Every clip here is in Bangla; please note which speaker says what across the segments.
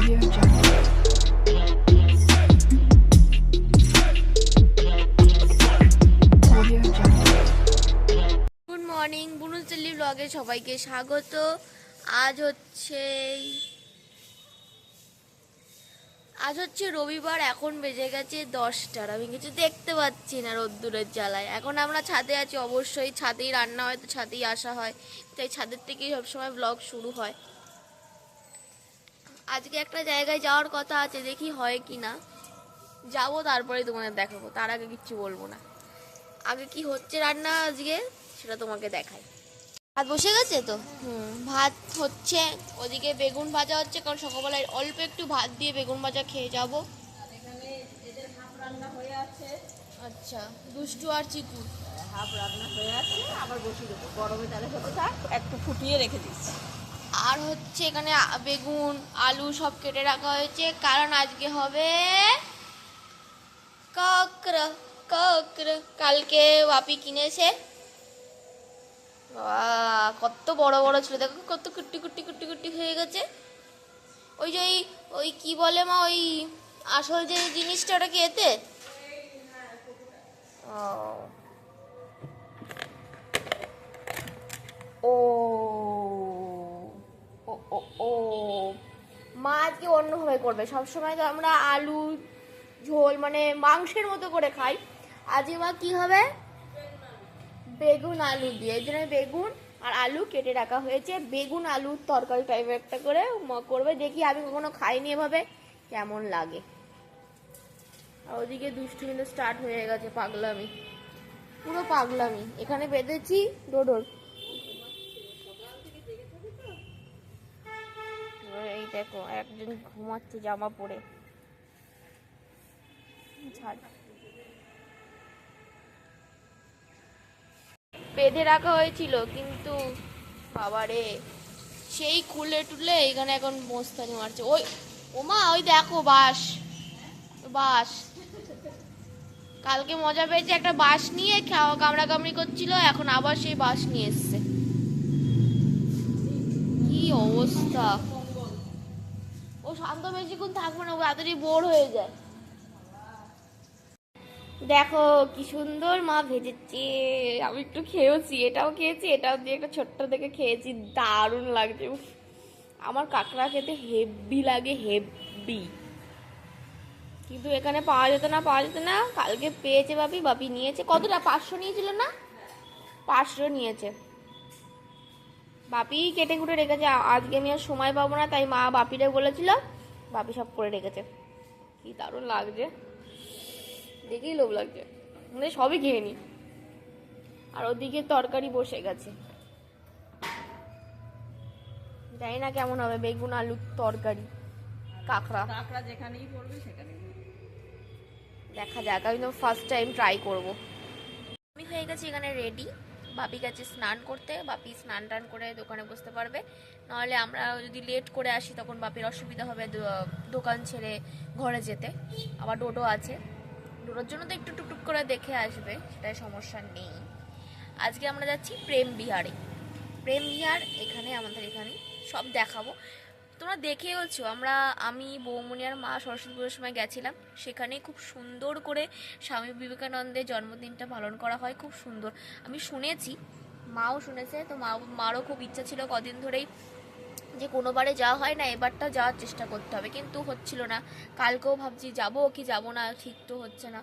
Speaker 1: গুড মর্নিং বুনুচল্লি ব্লগে সবাইকে স্বাগত। আজ হচ্ছে আজ হচ্ছে রবিবার, এখন বেজে গেছে দশটার। আমি কিছু দেখতে পাচ্ছি না রোদ্দুরের জ্বালায়। এখন আমরা ছাদে আছি, অবশ্যই। ছাদেই রান্না হয়, তো ছাদেই আসা হয়। তাই ছাদের থেকেই সবসময় ব্লগ শুরু হয়। আজকে একটা জায়গায় যাওয়ার কথা আছে দেখি হয় কি না যাব তারপরে তোমাদের দেখাবো। তার আগে কিচ্ছু বলব না। আগে কি হচ্ছে রান্না আজকে সেটা তোমাকে দেখাই। ভাত বসে গেছে তো? হুম। ভাত হচ্ছে ওদিকে বেগুন ভাজা হচ্ছে কারণ সকালবেলায় অল্প একটু ভাত দিয়ে বেগুন ভাজা খেয়ে যাব। আচ্ছা দুষ্টু আর চিকু।
Speaker 2: হাফ রান্না হয়ে আছে আবার বসিয়ে দেবো। গরমে তাহলে হতে থাক একটু ফুটিয়ে রেখে দিচ্ছি।
Speaker 1: আর হচ্ছে এখানে বেগুন, আলু সব কেটে রাখা হয়েছে। কারণ আজকে হবে কাকরা কাকরা। কালকে বাপি কিনেছে। কত বড় বড় ছিল। দেখো কত কুটি কুট্টি কুটি কুটি হয়ে গেছে। ওই যে ওই ওই কি বলে মা, ওই আসল যে জিনিসটা ওটা কি এতে? ও আজকে অন্যভাবে করবে? সবসময় তো আমরা আলু, ঝোল মানে মাংসের মতো করে খাই। আজকে মা কি হবে? বেগুন আলু দিয়ে। এই জন্য বেগুন আর আলু কেটে রাখা হয়েছে। বেগুন আলুর তরকারি টাইপের একটা করে মা করবে। দেখি আমি কখনো খাইনি এভাবে। কেমন লাগে? আর ওদিকে দুষ্টু কিন্তু স্টার্ট হয়ে গেছে, পাগলামি। পুরো পাগলামি। এখানে বেঁধেছি ডোডোর এই দেখো, একজন ঘুমাচ্ছে জামা পরে। বেঁধে রাখা হয়েছিল, কিন্তু বাবারে, সেই খুলে টুলে এখানে এখন মস্তানি মারছে। ওই, ওমা, ওই দেখো বাস বাস কালকে মজা পেয়েছে, একটা বাস নিয়ে খাওয়া কামড়া কামড়ি করছিল, এখন আবার সেই বাস নিয়ে এসছে। কি অবস্থা? ও শান্ত বেশিক্ষণ থাকবে না, ও তাড়াতাড়ি বোর হয়ে যায়। দেখো, কি সুন্দর মা ভেজেছে। আমি একটু খেয়েছি এটাও খেয়েছি, এটাও দিয়ে একটা ছোট্ট থেকে খেয়েছি, দারুণ লাগছে আমার কাঁকড়া খেতে হেভি লাগে, হেভি। কিন্তু এখানে পাওয়া যেত না, পাওয়া যেত না। কালকে পেয়েছে বাপি বাপি নিয়েছে। কতটা? পাঁচশো নিয়েছিল না? পাঁচশো নিয়েছে। বাপি কেটে কুটে রেখেছে আজকে আমি আর সময় পাবো না তাই মা বাপিরে বলেছিল বাপি সব করে রেখেছে। কি দারুণ লাগছে। দেখেই লোভ লাগছে। মানে সবই খেয়ে নি। আর ওদিকে তরকারি বসে গেছে। জানি না কেমন হবে বেগুন আলুর তরকারি কাঁকড়া।
Speaker 2: কাঁকড়া যেখানেই পড়বে সেখানে
Speaker 1: দেখা যাক আমি তো ফার্স্ট টাইম ট্রাই করব। আমি হয়ে গেছি এখানে রেডি বাপি গেছে স্নান করতে বাপি স্নান টান করে দোকানে বসতে পারবে। নাহলে আমরা যদি লেট করে আসি, তখন বাপির অসুবিধা হবে দোকান ছেড়ে ঘরে যেতে। আবার ডোডো আছে। ডোডোর জন্য তো একটু টুকটুক করে দেখে আসবে, সেটাই সমস্যা নেই। আজকে আমরা যাচ্ছি প্রেম বিহারে। প্রেম বিহার, এখানে আমাদের এখানে সব দেখাবো। তোমরা দেখেওছো আমরা, আমি বৌমনি আর মা সরস্বতী পুজোর সময় গেছিলাম। সেখানে খুব সুন্দর করে স্বামী বিবেকানন্দের জন্মদিনটা পালন করা হয়, খুব সুন্দর। আমি শুনেছি, মাও শুনেছে, তো মা, মারও খুব ইচ্ছা ছিল কদিন ধরেই যে কোনোবারে যাওয়া হয় না, এবারটা যাওয়ার চেষ্টা করতে হবে। কিন্তু হচ্ছিল না। কালকেও ভাবছি, যাব কি যাব না, ঠিক তো হচ্ছে না।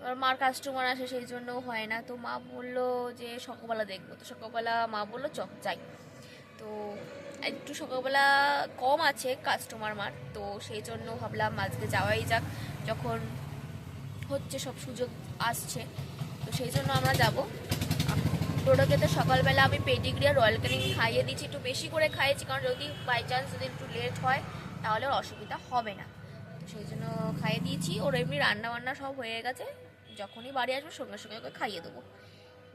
Speaker 1: এবার মার কাস্টমার আসে, সেই জন্যও হয় না। তো মা বলল যে, সকালবেলা দেখব। তো সকালবেলা মা বলল, চক, যাই। তো একটু সকালবেলা কম আছে কাস্টমার মার, তো সেই জন্য ভাবলাম আজকে যাওয়াই যাক, যখন হচ্ছে সব সুযোগ আসছে, তো সেই জন্য আমরা যাব। টোটোকে তো সকালবেলা আমি পেডিগ্রি আর রয়্যাল ক্যানিং খাইয়ে দিচ্ছি, একটু বেশি করে খাইয়েছি, কারণ যদি বাই চান্স যদি একটু লেট হয়, তাহলে ওর অসুবিধা হবে না। তো সেই জন্য খাইয়ে দিয়েছি, ওর এমনি রান্না বান্না সব হয়ে গেছে, যখনই বাড়ি আসব সঙ্গে সঙ্গে ওকে খাইয়ে দেবো।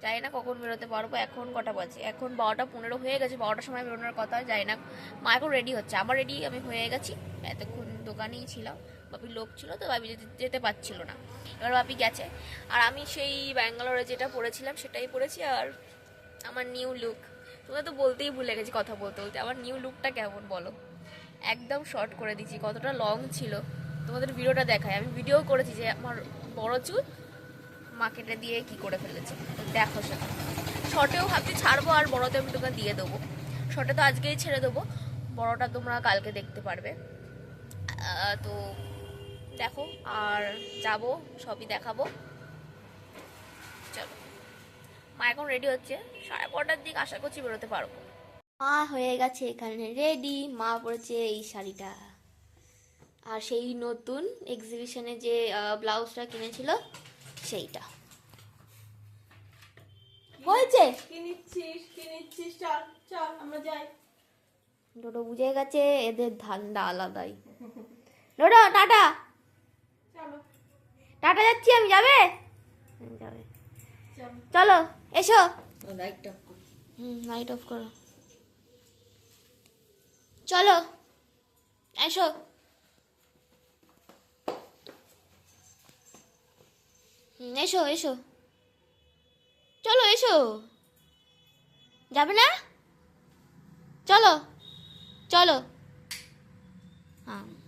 Speaker 1: জানি না কখন বেরোতে পারব, এখন কটা বাজে? এখন বারোটা পনেরো হয়ে গেছে, বারোটার সময় বেরোনোর কথা, জানি না। মা এখন রেডি হচ্ছে আমার রেডি আমি হয়ে গেছি। এতক্ষণ দোকানেই ছিলাম বাপি লোক ছিল তো, বাপি যেতে পারছিল না। এবার বাপি গেছে, আর আমি সেই ব্যাঙ্গালোরে যেটা পড়েছিলাম সেটাই পড়েছি, আর আমার নিউ লুক তোমরা তো বলতেই ভুলে গেছি কথা বলতে বলতে, আমার নিউ লুকটা কেমন বলো? একদম শর্ট করে দিচ্ছি কতটা লং ছিল? তোমাদের ভিডিওটা দেখায় আমি ভিডিও করেছি যে, আমার বড় চুল মা কেটে দিয়ে কি করে ফেলেছে? দেখো সেটা। শর্টেও ভাবছি ছাড়বো আর বড়তে আমি তোকে দিয়ে দেবো। শর্টে তো আজকেই ছেড়ে দেবো। বড়টা তোমরা কালকে দেখতে পারবে। তো দেখো, আর যাব, সবই দেখাবো। চলো। মা এখন রেডি হচ্ছে। সাড়ে বারোটার দিক আশা করছি বেরোতে পারব। মা হয়ে গেছে এখানে রেডি মা পরেছে এই শাড়িটা। আর সেই নতুন এক্সিবিশনে যে ব্লাউজটা কিনেছিল সেইটা। হয়েছে?
Speaker 2: কি নিচ্ছিস? কি নিচ্ছিস? চল চল আমরা যাই।
Speaker 1: ডোডো বুঝে গেছে এদের ধান্দা আলাদাই। ডোডো টাটা।
Speaker 2: চলো।
Speaker 1: টাটা যাচ্ছি আমি যাবে? যাবে।
Speaker 2: চলো
Speaker 1: এসো।
Speaker 2: লাইটটা
Speaker 1: হুম লাইট অফ করো। চলো এসো। এসো এসো। চলো এসো। যাবে না? চলো চলো। হ্যাঁ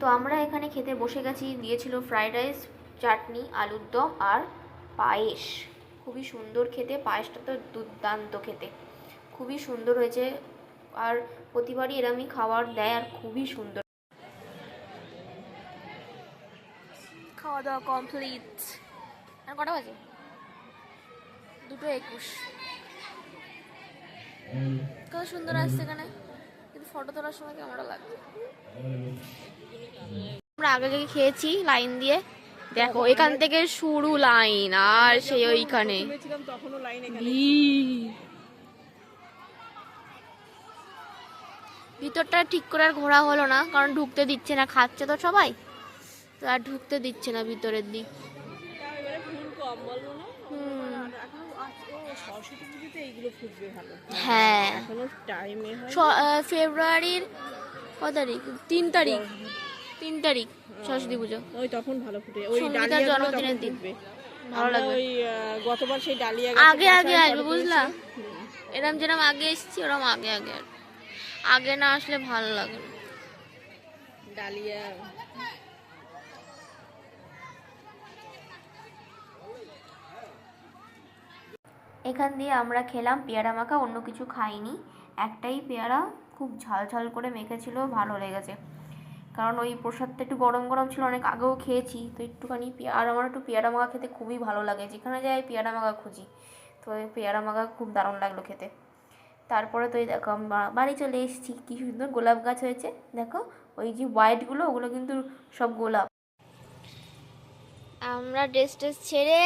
Speaker 1: তো আমরা এখানে খেতে বসে গেছি। দিয়েছিল ফ্রাইড রাইস চাটনি আলুর দম আর পায়েস। খুবই সুন্দর খেতে। পায়েসটা তো দুর্দান্ত খেতে। খুবই সুন্দর হয়েছে। আর প্রতিবারই এরমই খাবার দেয় আর খুবই সুন্দর। খাওয়া দাওয়া কমপ্লিট আর কটা বাজে? দুটো একুশ। কত সুন্দর আসছে এখানে? ফটো তোলার সময় কেমন লাগছে আমরা আগে আগে খেয়েছি লাইন দিয়ে। দেখো এখান থেকে শুরু লাইন আর সেই ওইখানে। ভিতরটা ঠিক করে আর ঘোরা হলো না কারণ ঢুকতে দিচ্ছে না খাচ্ছে তো সবাই। তো আর ঢুকতে দিচ্ছে না ভিতরের দিক
Speaker 2: তাও এবারে ফুল কম বলব না
Speaker 1: হুম।
Speaker 2: আর এখন আজ- ও সরস্বতী পুজোতে এইগুলো ফুটবে ভালো।
Speaker 1: হ্যাঁ।
Speaker 2: এখনও টাইমে হয়
Speaker 1: ফেব্রুয়ারির কত তারিখ? তিন তারিখ। তিন তারিখ সরস্বতী পুজো।
Speaker 2: ওই তখন ভালো ফুটে। ওই ডালিয়া
Speaker 1: জন্মদিনের দিন। ভালো লাগবে।
Speaker 2: ওই গতবার সেই ডালিয়া
Speaker 1: আগে আগে আসবে বুঝলা? এরম যেরম আগে এসেছি ওরম আগে আগে। আগে না আসলে ভালো লাগে না
Speaker 2: ডালিয়া
Speaker 1: এখান দিয়ে আমরা খেলাম, পেয়ারা মাখা, অন্য কিছু খাইনি। একটাই পেয়ারা খুব ঝাল ঝাল করে মেখেছিল, ভালো লেগেছে। কারণ ওই প্রসাদটা একটু গরম গরম ছিল, অনেক আগেও খেয়েছি। তো একটুখানি আর আমার একটু পেয়ারা মাখা খেতে খুবই ভালো লাগে। যেখানে যাই পেয়ারা মাখা খুঁজি। তো ওই পেয়ারা মাখা খুব দারুণ লাগল খেতে। তারপরে তো এই দেখো বাড়ি চলে এসেছি। কি সুন্দর গোলাপ গাছ হয়েছে। দেখো, ওই যে হোয়াইটগুলো ওগুলো কিন্তু সব গোলাপ। আমরা ড্রেস ট্রেস ছেড়ে,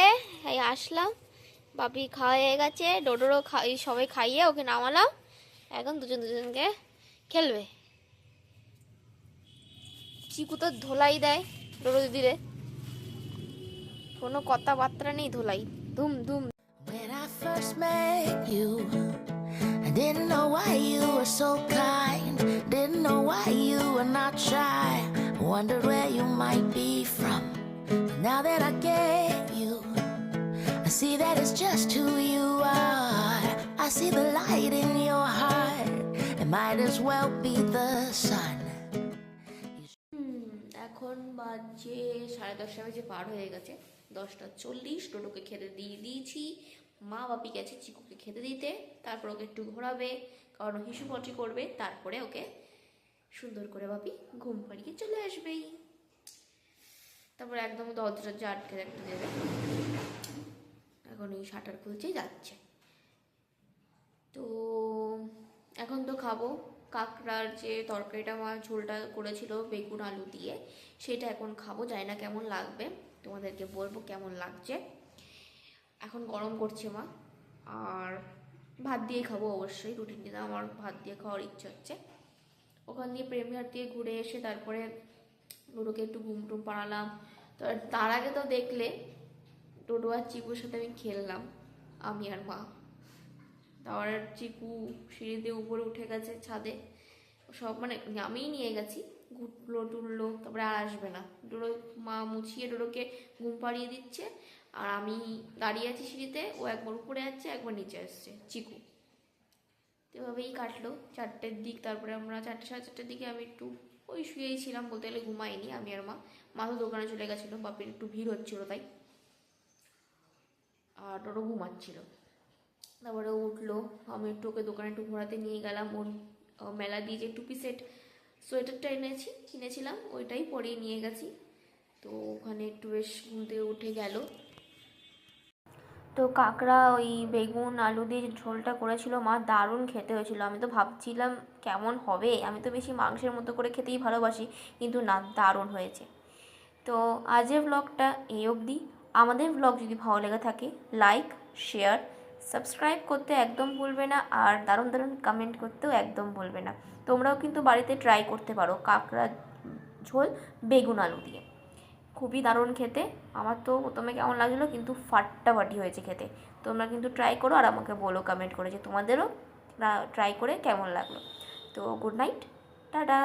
Speaker 1: এই আসলাম। বাপি খাওয়া হয়ে গেছে ডোডোরও খাই সবাই খাইয়ে ওকে নামালাম এখন দুজন দুজনকে খেলবে চিকু তো ধোলাই দেয় ডোডো দিদিরে কোনো কথাবার্তা নেই ধোলাই ধুম ধুম
Speaker 3: When I first met you, I didn't know why you were so kind. Didn't know why you were not shy. Wondered where you might be from. But now that I get you, see that it's just who you are. I see the light in your heart. It might as well be the sun.
Speaker 1: এখন বাজে সাড়ে দশটা বাজে পার হয়ে গেছে দশটা চল্লিশ টোটোকে খেতে দিয়ে দিয়েছি মা বাপি গেছে চিকুকে খেতে দিতে তারপর ওকে একটু ঘোরাবে, কারণ হিসু পটি করবে তারপরে ওকে সুন্দর করে বাপি ঘুম পাড়িয়ে চলে আসবেই তারপর একদম দরজা আটকে রাখতে দেবে এখন এই শাটার খুলছে, যাচ্ছে। তো এখন তো খাব। কাঁকড়ার যে তরকারিটা মা ঝোলটা করেছিল বেগুন আলু দিয়ে, সেটা এখন খাব। জানি না কেমন লাগবে। তোমাদেরকে বলব কেমন লাগছে। এখন গরম করছে মা। আর ভাত দিয়ে খাব অবশ্যই। রুটিন দিনে আমার ভাত দিয়ে খাওয়ার ইচ্ছে হচ্ছে। ওখান দিয়ে প্রেমিয়ার দিয়ে ঘুরে এসে তারপরে লুডোকে একটু ঘুম টুম পাড়ালাম। তো তার আগে তো দেখলে টোটো আর চিকুর সাথে আমি খেললাম, আমি আর মা। তারপর চিকু সিঁড়ি দিয়ে উপরে উঠে গেছে ছাদে। সব মানে আমিই নিয়ে গেছি ঘুটলো টুললো তারপরে আর আসবে না। ডোরো মা মুছিয়ে ডোরোকে ঘুম পাড়িয়ে দিচ্ছে, আর আমি দাঁড়িয়ে আছি সিঁড়িতে, ও একবার উপরে যাচ্ছে, একবার নিচে আসছে, চিকু। এভাবেই কাটলো, চারটের দিক, তারপরে আমরা চারটে সাড়ে চারটের দিকে আমি একটু ওই শুয়েই ছিলাম বলতে গেলে, ঘুমাইনি, আমি আর মা। মা তো দোকানে চলে গেছিল, বাপির একটু ভিড় হচ্ছিল তাই। ওরও ঘুমাচ্ছিল। তারপরে উঠল, আমি একটু ওকে দোকানে একটু ঘোরাতে নিয়ে গেলাম। ওর মেলা দিয়ে যে টুপি সেট, সোয়েটারটা এনেছি, কিনেছিলাম, ওইটাই পরিয়ে নিয়ে গেছি। তো ওখানে একটু বেশ ঘুম থেকে উঠে গেল। তো কাঁকড়া, ওই বেগুন, আলু দিয়ে যে ঝোলটা করেছিল, মা দারুণ খেতে হয়েছিল। আমি তো ভাবছিলাম কেমন হবে? আমি তো বেশি মাংসের মতো করে খেতেই ভালোবাসি, কিন্তু না, দারুণ হয়েছে। তো আজের ব্লগটা এই অবধি। আমাদের ব্লগ যদি ভালো লেগে থাকে লাইক শেয়ার সাবস্ক্রাইব করতে একদম ভুলবে না আর দারুণ দারুণ কমেন্ট করতেও একদম ভুলবে না। তোমরাও কিন্তু বাড়িতে ট্রাই করতে পারো কাঁকড়া ঝোল বেগুন আলু দিয়ে। খুবই দারুণ খেতে। আমার তো প্রথমে কেমন লাগল কিন্তু ফাটাফাটি হয়েছে খেতে। তোমরা কিন্তু ট্রাই করো আর আমাকে বলো কমেন্ট করে যে তোমাদেরও ট্রাই করে কেমন লাগল। তো গুড নাইট টাটা!